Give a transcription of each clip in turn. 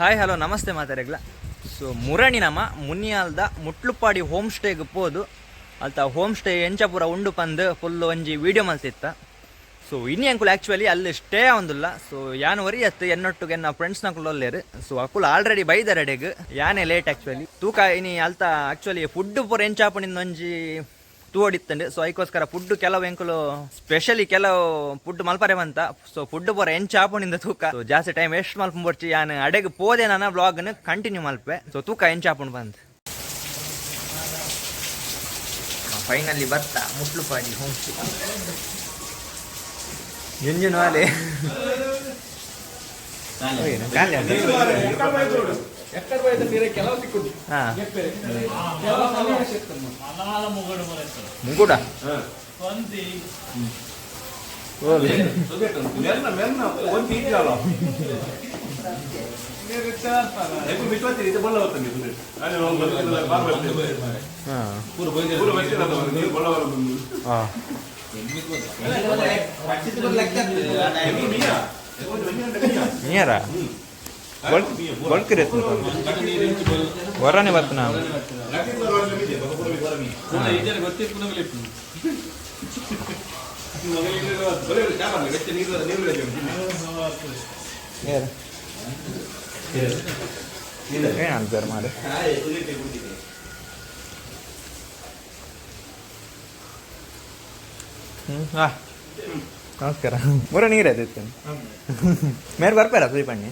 Hi hello ನಮಸ್ತೆ ಮಾತಾರೆಗ್ಲ. So ಮುರಣಿ ನಮ ಮುನಿಯಾಲ್ದ Mutlupadi home ಸ್ಟೇಗೆ ಪೋದು. ಅಲ್ತ ಹೋಮ್ ಸ್ಟೇ ಎಂಚಪುರ ಉಂಡು ಪಂದು ಫುಲ್ ಒಂಜಿ ವಿಡಿಯೋ ಮಲ್ತಿತ್ತ ಸೊ ಇನ್ನಿ ಅಂಕುಲ್ ಆ್ಯಕ್ಚುಲಿ ಅಲ್ಲಿ ಸ್ಟೇ ಆವಂದಿಲ್ಲ. ಸೊ ಯಾನ್ ವರಿ ಅತ್ತು ಎನ್ನೊಟ್ಟಿಗೆ ನ ಫ್ರೆಂಡ್ಸ್ ಒಲ್ಲೇರು. ಸೊ ಅಕುಲ್ ಆಲ್ರೆಡಿ ಬೈದ ರೆಡೆಗ್ ಯಾನೇ ಲೇಟ್ ಆ್ಯಕ್ಚುಲಿ ತೂಕ, ಇನಿ ಅಲ್ತ ಆ್ಯಕ್ಚುಲಿ ಫುಡ್ ಪೂರ ಎಂಚಾಪನಿಂದ ಒಂಜಿ ತೂವಡಿತ್ತಂಡು ಸೊ ಅದಕ್ಕೋಸ್ಕರ ಫುಡ್ ಕೆಲವು ಎಂಕುಲು ಸ್ಪೆಷಲಿ ಕೆಲವು ಫುಡ್ ಮಲ್ಪರೆ ಬಂತ ಸೊ ಫುಡ್ ಪೂರ ಎಂಚ ಆಪುಣಿಂದ ತೂಕ. ಸೊ ಜಾಸ್ತಿ ಟೈಮ್ ವೇಸ್ಟ್ ಮಲ್ಪಂಬರ್ಚಿ ಯಾನ್ ಅಡೆಗೆ ಪೋದೆ ನಾನು ಬ್ಲಾಗ್ನ ಕಂಟಿನ್ಯೂ ಮಲ್ಪೆ. ಸೊ ತೂಕ ಎಂಚ ಆಪುಂಡು ಬಂತು ಫೈನಲಿ ಬರ್ತಾ. ಮುಟ್ಲು ಪಾಡಿ ಹೋಮ್ ಜುಂಜುನ್ ఎక్కడ పోయితే మీరే కెలవసిక్కుంది అనాల ముగుడు ముగుడా కొంది ನೀರ ಬಳ್ಕಿರಿ ಹೊರನೆ ಬರ್ತ ನಾವು ಏನಂತಾರೆ ಮಾಡಿ. ನಮಸ್ಕಾರ. ಮೂರ ನೀರು ಮೇರೆ ಬರ್ಪಾರ ಫ್ರೀ ಪಣ್ಣಿ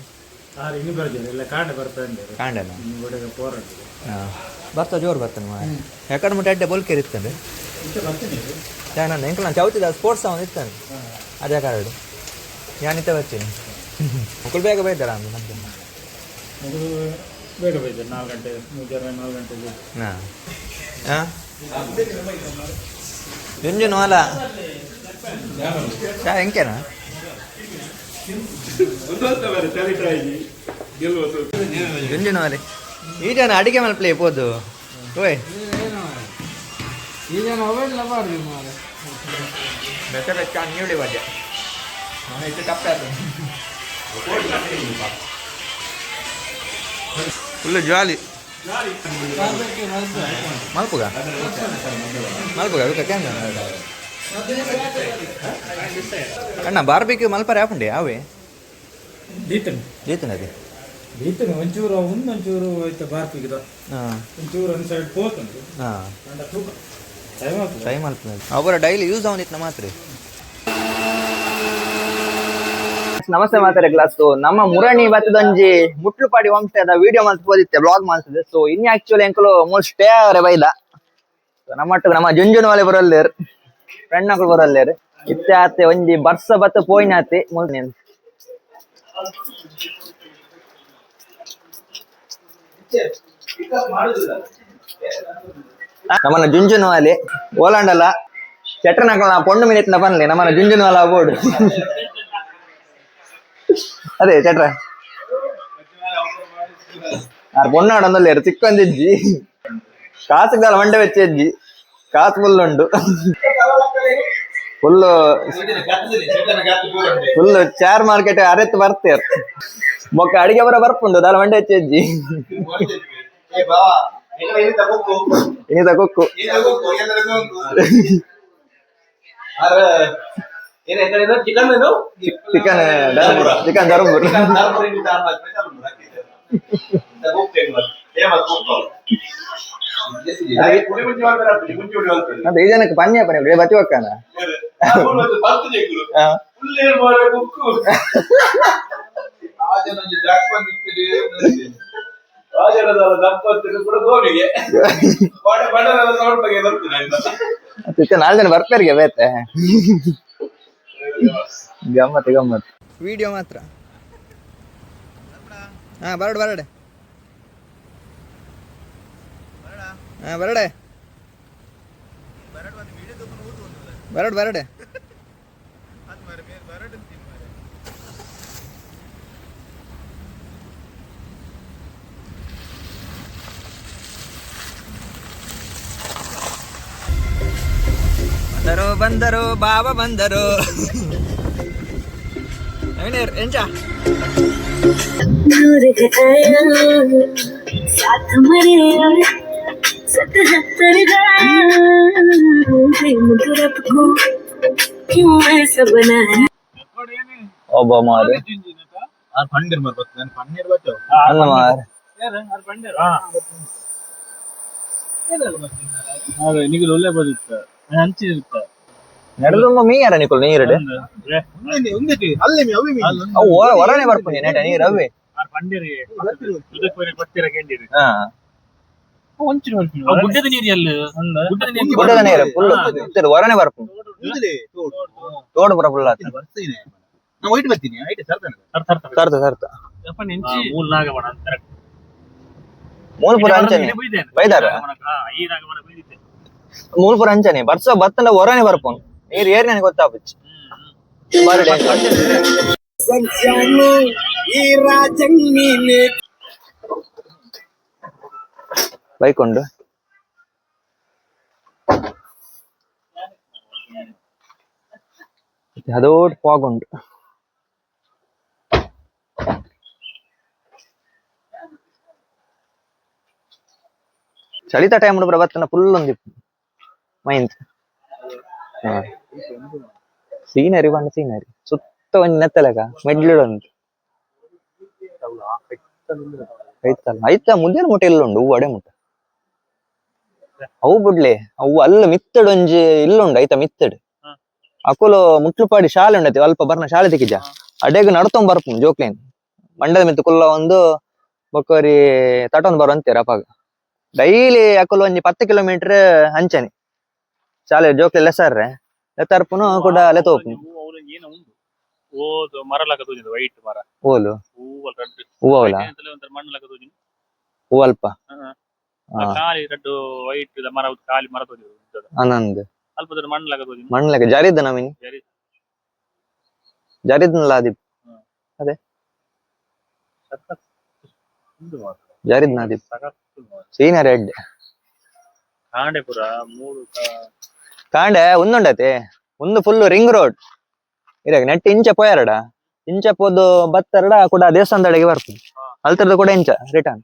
ಆರು ಇನ್ನು ಬರ್ತಾರೆ ಕಾಂಡ ಬರ್ತಾ ಇದ್ದಾರೆ ಕಾಂಡನ? ಜೋರು ಬರ್ತಾನೆ ಮಾ ಯಾಕಡೆ ಮುಟ್ಟ ಅಡ್ಡೆ ಬೋಲ್ಕೇರಿ ಇರ್ತಾನೆ ನಾನು ಎಂಕಲ್ ನಾನು ಚೌತಿದ ಸ್ಪೋರ್ಟ್ಸ್ ಅವನು ಇರ್ತಾನೆ ಅದೇ ಕಾರ್ಡು ಯಾನಿತ ಬರ್ತೀನಿ. ಮಕ್ಕಳು ಬೇಗ ಬೈದಾರ ಅಂದ ನಮ್ಗೆ ಮಗು ಬೇಗ ಬೈತಾರೆ ನಾಲ್ಕು ಗಂಟೆ ಮುಂಜಾನೆ ನಾಲ್ಕು ಗಂಟೆ ಹಾಂ. ಹಾಂ ಜುಂಜುನು ಅಲ್ಲ ಯಾ ಹೆಂಕೇನಾ ಅಲೆ ಈ ಜನ ಅಡಿಗೆ ಮೇಲೆ ಪ್ಲೇ ಪೋದು ಓಯ್. ಮೊಬೈಲ್ ನಾನು ಇಟ್ಟು ತಪ್ಪೆ ಅದು ಫುಲ್ಲು ಜಾಲಿ ಮಲ್ಪುಗ? ಮಲ್ಪುಗ? ಅದಕ್ಕೆ ಕ್ಯಾಂಗ ಅಣ್ಣ ಬಾರ್ಬಿಕ್ಯೂ ಮಲ್ಪರೆ ಹಾಕೊಂಡೆ ಯಾವೇ ದೀತನ್ ಅದೇ? ದೀತನ್ ಒಂಚೂರು ಒಂದು ಒಂಚೂರು ಹೋಯ್ತು ಬಾರ್ಬಿಕ್ ಒಂಚೂರು ಒಂದು ಸೈಡ್ ಹೋತಂದು ಹಾಂ. ಅಂಡ ತೂಕ. ಟೈಮ್ ಆಗ್ತದೆ. ಟೈಮ್ ಅಲ್ಪನది ಅವರ ಡೈಲಿ ಯೂಸ್ ಅವನಿತ್ತು ಮಾತ್ರ? ನಮಸ್ತೆ ಮಾತಾರೆ ಕ್ಲಾಸ್ ನಮ್ಮ ಮುರಣಿ ಬತ್ತದೊಂಜಿ ಮುಟ್ಲುಪಾಡಿ ಹೋಮ್ ಸ್ಟೇ ಅದ ವಿಡಿಯೋ ಮಾಡ್ತಾ ಹೋದಿತ್ತೆ ಬ್ಲಾಗ್ ಮಾಡ್ತಿದ್ದೆ. ಸೊ ಇನ್ನು ಆಕ್ಚುಲಿ ಎಂಕಲು ಮೋಸ್ಟ್ ಸ್ಟೇ ಅವರೇ ಬೈದ ನಮ್ಮ ನಮ್ಮಟ್ಟು ನಮ್ಮ ಜುಂಜುನ್ ವಾಲೆ ಬರಲ್ಲೇರು ಮಕ್ಕಳು ಬರಲ್ಲೇರು ಇತ್ತೆ ಆತೆ ಒಂಜಿ ಬರ್ಸ ಬತ್ತ ಪೋಯ್ನಾತಿ ಮುಲ್ ನಮ್ಮನ್ನ ಜುಂಜುನ ವಾಲೆ ಓಲಾಂಡಲ್ಲ. ಚಟ್ರ ನಕಲ್ನ ಪೊಂಡು ಮಿನಿಟ್ನ ಬನ್ಲಿ ನಮ್ಮನ್ನ ಜುಂಜುನ ವಾಲ ಬೋರ್ಡ್. ಅದೇ ಚಟ್ರ ಆರ್ ಪೊಣ್ಣಾಡೊಂದಲ್ಲಿ ಚಿಕ್ಕೊಂದಿಜ್ಜಿ. ಕಾಸುಗಾಲ ಮಂಡೆ ವೆಚ್ಚಜ್ಜಿ ಕಾಸು ಫುಲ್ ಫುಲ್ ಫುಲ್ ಚಾರ್ ಮಾರ್ಕೆಟ್ ಅರೆತ್ ಬರ್ತೇರ್ ಬೊಕ್ಕ ಅಡಿಗೆ ಬರ ಬರ್ಪುಂಡು, ದಾಲ ಮಂಡೆ ವೆಚ್ಚಜ್ಜಿ ಇನಿದ ಕೊಕ್ಕು ಚಿಕನ್ ಚಿಕನ್ ಧರ್ಮಪುರ. ಅದೇ ಜನಕ್ಕೆ ಪನ್ಯ ಬಿಡಿ ಬತ್ತಿ ಹೋಗ್ತಾನ. ನಾಳೆ ಜನ ಬರ್ತಾರಿಗೆ ಬೇತೆ? ಗಮ್ಮತ್ ಗಮ್ಮತ್. ವಿಡಿಯೋ ಮಾತ್ರ. ಹಾ ಬರಡು ಬರಡೆ. ಹಾ ಬರಡೆ. ಬರಡು ಬರಡೆ ಬಂದರು ಬಂದರು ಬಾಬಾ ಬಂದರು ಎಂಚ दूर गया साथ मरे சத்த ಒಬ್ಬ ಮಾರು ಪನ್ನೀರ್ ಬರ್ಬೇಕು ಪನ್ನೀರ್ ಬರ್ತೇವೆ ಅಲ್ಲ ಮಾರು ಪನ್ನೀರ್ ಅದೇ ನಿಗುಲು ಒಳ್ಳೆ ಬಂದಿತ್ತ ಹಂಚಿ ಇರುತ್ತ ನಡೆದೊಮ್ಮ ಮೀ ಯಾರ ನಿಕುಲ್ ನೀರು ಹೊರನೆ ಬರ್ಕೊಂಡು ನೀರು ಅವೇ ಪನ್ನೀರ್ ಬರ್ತೀರ ಕೇಂದ್ರ ಹಾ ಗುಡ್ಡದ ನೀರು ಅಲ್ಲಿ ಗುಡ್ಡದ ನೀರು ಗುಡ್ಡದ ನೀರು ಫುಲ್ ಹೊರನೆ ಬರ್ಕೊಂಡು ತೋಡು ಪುರ ಫುಲ್ ಆತ ನಾವು ವೈಟ್ ಬರ್ತೀನಿ ಐಟ್ ಸರ್ತಾನೆ ಸರ್ತ ಸರ್ತ ಮೂಲ್ ನಾಗವನ ಅಂತ ಮೂಲ ಪುರ ಅಂಚನೆ ಬೈದಾರ ಈ ನಾಗವನ ಬೈದಿದ್ದೆ ಮೂಲ ಪುರ ಅಂಚನೆ ಬರ್ಸ ಬತ್ತಂಡ ಹೊರನೆ ಬರ್ಕೊಂಡು ನೀರು ಏರ್ ನನಗೆ ಗೊತ್ತಾಗ್ಬಿಚ್ಚು ಬಾರಿ danger. ಬೈಕ್ ಉಂಡು ಅದೋಟ್ ಫಾಗ್ ಉಂಟು ಚಳಿತ ಟೈಮ್ ಉಂಡು ಬತ್ತನ ಫುಲ್ ಒಂದಿಪ್ಪು ಮೈಂತ್ ಸೀನರಿ ಬಂಡ ಸೀನರಿ ಸುತ್ತ ಒಂದ್ ನೆತ್ತಲೆಗ ಮೆಡ್ಲಿಡೊಂದು ಐತಲ್ಲ ಐತ ಮುದ್ದೇನ ಮುಟ್ಟ ಇಲ್ಲುಂಡು ಹೂವು ಅಡೆ ಮುಟ್ಟ ಅವು ಬಿಡ್ಲಿ ಅವು ಅಲ್ಲ ಮಿತ್ತಡ್ ಒಂಜಿ ಇಲ್ಲುಂಡು ಐತ ಮಿತ್ತಡ್. ಅಕುಲು ಮುಟ್ಲುಪಾಡಿ ಶಾಲೆ ಉಂಡತಿ ಅಲ್ಪ ಬರ್ನ ಶಾಲೆ ತಿಕ್ಕಿಜ ಅಡೆಗ್ ನಡ್ತೊಂಡ್ ಬರ್ಪು ಜೋಕ್ಲೇನ್. ಮಂಡದ ಮಿತ್ತು ಕುಲ್ಲ ಒಂದು ಬೊಕ್ಕರಿ ತಟೊಂದ್ ಬರು ಅಂತೀರ ಅಪಾಗ ಡೈಲಿ ಅಕುಲು ಒಂಜಿ ಪತ್ತು ಕಿಲೋಮೀಟರ್ ಹಂಚನೆ ಶಾಲೆ ಜೋಕ್ಲೆ ಲೆಸರ್ರೆ ಲೆತ್ತರ್ಪುನು ಕೂಡ ಲೆತೋಪು ಓದು ಮರ ಲಕ ತೋಜಿಂದು ವೈಟ್ ಮರ. ಓಲು. ಹೂವಲ್ ರೆಡ್. ಹೂವಲ? ಮಣ್ಣು ಖಾಲಿ ರೆಡ್ ವೈಟ್ ಮರ ಖಾಲಿ ಮರ ಉದ್ದದ. ಆನಂದ್ ಅಲ್ಪ ದೊಡ್ಡ ಮಣ್ಣು ಲಕ ತೋಜಿಂದು ಮಣ್ಲೆಗ ಜಾರಿದ್ದ. ನಮಿನಿ ಜಾರಿ. ಜಾರಿದ್ನಲ್ಲ ಆದಿಪ್ ಅದೇ. ಜಾರಿದ್ನ ಆದಿಪ್. Senior head. ಕಾಂಡೆಪುರ ಮೂರು ಕಾಂಡೆ ಒಂದುಂಡತೆ. ಒಂದು ಫುಲ್ ರಿಂಗ್ ರೋಡ್ ಇರಾಗ ನೆಟ್ ಇಂಚ ಪೋಯಾರಡ ಇಂಚ ಪೋದು ಬತ್ತರಡ ಕೂಡ ದೇವಸ್ಥಾನದಡೆಗೆ ಬರ್ತದೆ. ಅಲ್ತರದ ಕೂಡ ಇಂಚ ರಿಟರ್ನ್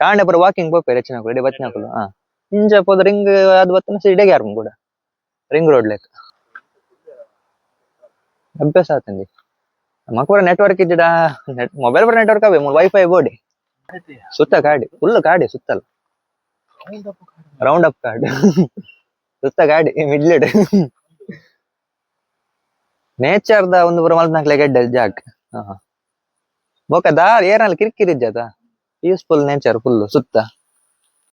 ಕಾಂಡೆ ಪರ ವಾಕಿಂಗ್ ಪೋಪೆ ರಚನೆ ಕೂಡ ಬಚ್ಚಿನಕುಲು ಹಾ. ಇಂಚ ಪೋದು ರಿಂಗ್ ಅದು ಬತ್ತನ ಸಿಡೆಗೆ ಯಾರು ಕೂಡ. ರಿಂಗ್ ರೋಡ್ ಲೆಕ್ಕ ಅಭ್ಯಾಸ ಆತಂದಿ ಮಕ್ಕಳ ನೆಟ್ವರ್ಕ್ ಇದ್ದಿಡ ಮೊಬೈಲ್ ಪರ ನೆಟ್ವರ್ಕ್ ಅವೇ ವೈಫೈ ಬೋಡಿ ಸುತ್ತ ಗಾಡಿ ಫುಲ್ ಗಾಡಿ ಸುತ್ತಲ್ಲ ರೌಂಡ್ ಅಪ್ ಕಾರ್ಡ್ ಸುತ್ತ ಗಾಡಿ ಮಿಡ್ಲೆಡ್ ನೇಚರ್ ದ ಒಂದು ಪುರ ಮಲ್ನಾಕ್ಲೆ ಗೆಡ್ಡೆ ಜಾಗ. ಬೋಕ ದಾರ್ ಏನಲ್ಲಿ ಕಿರಿಕಿರಿ ಇಜ್ಜದ ಪೀಸ್ಫುಲ್ ನೇಚರ್ ಫುಲ್ ಸುತ್ತ?